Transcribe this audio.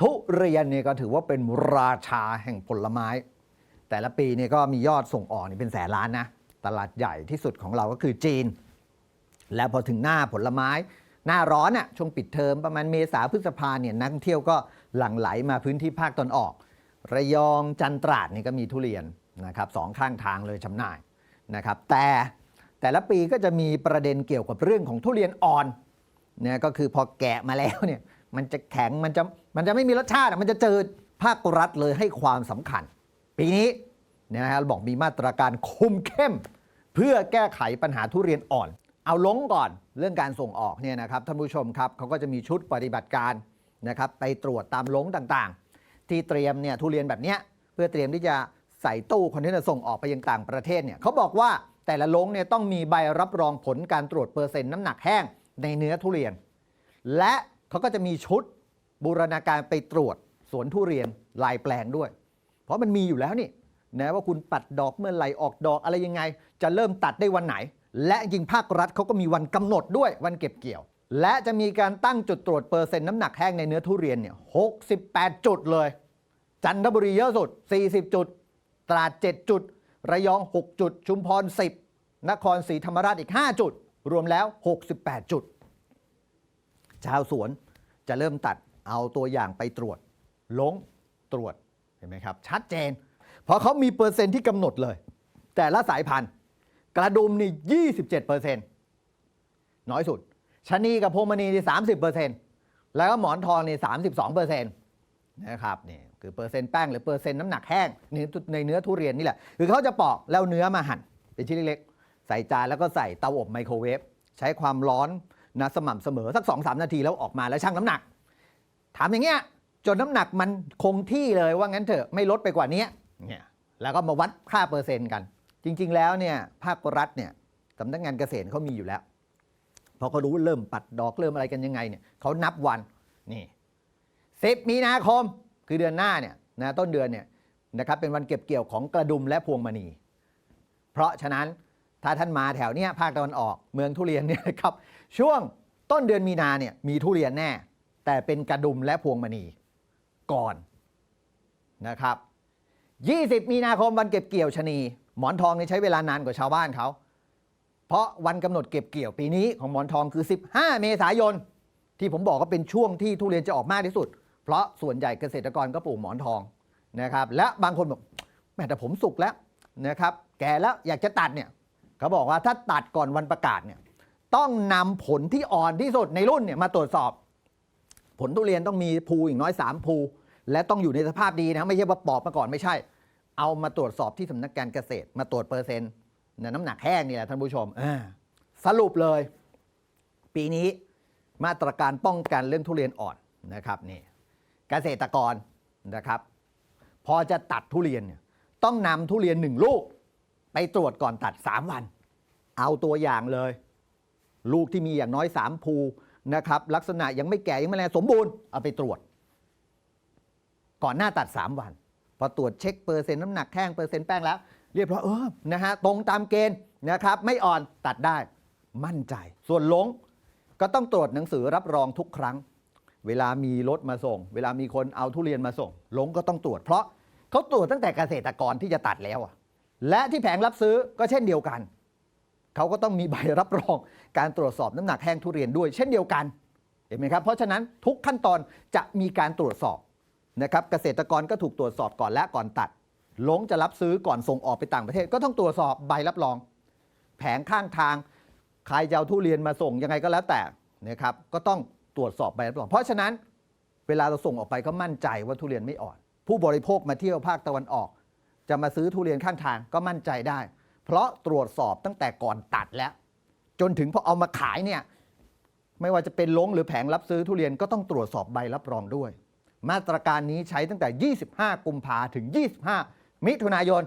ทุเรียนเนี่ยก็ถือว่าเป็นราชาแห่งผลไม้ แต่ละปีเนี่ยก็มียอดส่งออกนี่เป็นแสนล้านนะตลาดใหญ่ที่สุดของเราก็คือจีน แล้วพอถึงหน้าผลไม้ หน้าร้อนอะช่วงปิดเทอมประมาณเมษาพฤษภาเนี่ยนักท่องเที่ยวก็หลั่งไหลมาพื้นที่ภาคตอนออก ระยองจันตราดนี่ก็มีทุเรียนนะครับสองข้างทางเลยจำหน่ายนะครับ แต่แต่ละปีก็จะมีประเด็นเกี่ยวกับเรื่องของทุเรียนอ่อนเนี่ยก็คือพอแกะมาแล้วเนี่ยมันจะแข็งมันจะ มันจะไม่มีรสชาติมันจะเจอภาครัฐเลยให้ความสำคัญ ปีนี้นะฮะบอกมีมาตรการคุมเข้ม เพื่อแก้ไขปัญหาทุเรียนอ่อน เอาลงก่อนเรื่องการส่งออกเนี่ยนะครับท่านผู้ชมครับเขาก็จะมีชุดปฏิบัติการนะครับไปตรวจตามลงต่างๆ ที่เตรียมเนี่ยทุเรียนแบบเนี้ยเพื่อเตรียมที่จะใส่ตู้คอนเทนเนอร์ส่งออกไปยังต่างประเทศเนี่ยเขาบอกว่าแต่ละลงเนี่ยต้องมีใบรับรองผลการตรวจเปอร์เซ็นต์น้ำหนักแห้งในเนื้อทุเรียน และเขาก็จะมีชุด บูรณาการไปตรวจสวนทุเรียนลายแปลงด้วย เพราะมันมีอยู่แล้วนี่นะว่าคุณปัดดอกเมื่อไหร่ออกดอกอะไรยังไง จะเริ่มตัดได้วันไหน และจริงภาครัฐเขาก็มีวันกำหนดด้วยวันเก็บเกี่ยว และจะมีการตั้งจุดตรวจเปอร์เซ็นต์น้ำหนักแห้งในเนื้อทุเรียนเนี่ย68 จุดเลย จันทบุรีเยอะสุด 40 จุด ตราด 7 จุด ระยอง 6 จุด ชุมพร 10 นครศรีธรรมราชอีก 5 จุด รวมแล้ว 68 จุด ชาวสวนจะเริ่มตัด เอาตัวอย่างไปตรวจลงตรวจเห็นไหมครับ ชัดเจน เพราะเขามีเปอร์เซ็นต์ที่กำหนดเลย แต่ละสายพันธุ์ กระดุมนี่ 27เปอร์เซ็นต์น้อยสุดชะนีกับพวงมณีนี่30เปอร์เซ็นต์แล้วก็หมอนทองนี่32เปอร์เซ็นต์นะครับนี่คือเปอร์เซ็นต์แป้งหรือเปอร์เซ็นต์น้ำหนักแห้งในในเนื้อทุเรียนนี่แหละคือเขาจะปอกแล้วเนื้อมาหั่นเป็นชิ้นเล็กๆ ใส่จานแล้วก็ใส่เตาอบไมโครเวฟใช้ความร้อนนะสม่ำเสมอสัก2-3นาทีแล้วออกมาแล้วชั่งน้ำหนัก ถามอย่างเงี้ยจนน้ำหนักมันคงที่เลยว่างั้นเถอะไม่ลดไปกว่านี้เนี่ยแล้วก็มาวัดค่าเปอร์เซ็นต์กัน จริง ๆ แล้วเนี่ยภาครัฐเนี่ยสำนักงานเกษตรเขามีอยู่แล้วพราะเขารู้เริ่มปัดดอกเริ่มอะไรกันยังไงเนี่ยเขานับวันนี่สิบมีนาคมคือเดือนหน้าเนี่ยนะต้นเดือนเนี่ยนะครับเป็นวันเก็บเกี่ยวของกระดุมและพวงมณี เพราะฉะนั้นถ้าท่านมาแถวเนี้ยภาคตะวันออกเมืองทุเรียนเนี่ยครับช่วงต้นเดือนมีนาเนี่ยมีทุเรียนแน่ แต่เป็นกระดุมและพวงมณีก่อนนะครับ 20 มีนาคมวันเก็บเกี่ยวชะนีหมอนทองนี่ใช้เวลานานกว่าชาวบ้านเขาเพราะวันกำหนดเก็บเกี่ยวปีนี้ของหมอนทองคือ 15 เมษายน ที่ผมบอกว่าเป็นช่วงที่ทุเรียนจะออกมากที่สุด เพราะส่วนใหญ่เกษตรกรก็ปลูกหมอนทองนะครับ และบางคนบอกแม่แต่ผมสุกแล้วนะครับ แก่แล้วอยากจะตัดเนี่ยเขาบอกว่าถ้าตัดก่อนวันประกาศเนี่ยต้องนำผลที่อ่อนที่สุดในรุ่นเนี่ยมาตรวจสอบ ผลทุเรียนต้องมีภูอย่างน้อย 3 ภู และต้องอยู่ในสภาพดีนะไม่ใช่ว่าปอกมาก่อนไม่ใช่ เอามาตรวจสอบที่สำนักงานเกษตร มาตรวจเปอร์เซ็นต์เนี่ยน้ำหนักแห้งนี่แหละท่านผู้ชมอ่าสรุปเลย ปีนี้มาตรการป้องกันเรื่องทุเรียนอ่อนนะครับนี่เกษตรกรนะครับ พอจะตัดทุเรียนเนี่ยต้องนำทุเรียนหนึ่งลูก ไปตรวจก่อนตัด 3 วัน เอาตัวอย่างเลย ลูกที่มีอย่างน้อย 3 ภู นะครับลักษณะยังไม่แก่ยังไม่แรงสมบูรณ์เอาไปตรวจ ก่อนหน้าตัด 3 วัน พอตรวจเช็คเปอร์เซ็นต์น้ำหนักแข้งเปอร์เซ็นต์แป้งแล้ว เรียบร้อยเออนะฮะตรงตามเกณฑ์นะครับไม่อ่อนตัดได้มั่นใจ ส่วนหลงก็ต้องตรวจหนังสือรับรองทุกครั้ง เวลามีรถมาส่ง เวลามีคนเอาทุเรียนมาส่งหลงก็ต้องตรวจ เพราะเขาตรวจตั้งแต่เกษตรกรที่จะตัดแล้วอะและที่แผงรับซื้อก็เช่นเดียวกัน เขาก็ต้องมีใบรับรองการตรวจสอบน้ำหนักแห้งทุเรียนด้วย เช่นเดียวกันเห็นไหมครับเพราะฉะนั้นทุกขั้นตอนจะมีการตรวจสอบนะครับเกษตรกรก็ถูกตรวจสอบก่อนและก่อนตัดหลงจะรับซื้อก่อนส่งออกไปต่างประเทศ ก็ต้องตรวจสอบใบรับรอง แผงข้างทางใครจะเอาทุเรียนมาส่งยังไงก็แล้วแต่นะครับก็ต้องตรวจสอบใบรับรอง เพราะฉะนั้นเวลาเราส่งออกไปก็มั่นใจว่าทุเรียนไม่อ่อน ผู้บริโภคมาเที่ยวภาคตะวันออก จะมาซื้อทุเรียนข้างทางก็มั่นใจได้ เพราะตรวจสอบตั้งแต่ก่อนตัดแล้ว จนถึงพอเอามาขายเนี่ยไม่ว่าจะเป็นลงหรือแผงรับซื้อทุเรียนก็ต้องตรวจสอบใบรับรองด้วย มาตรการนี้ใช้ตั้งแต่ 25 กุมภาถึง 25 มิถุนายน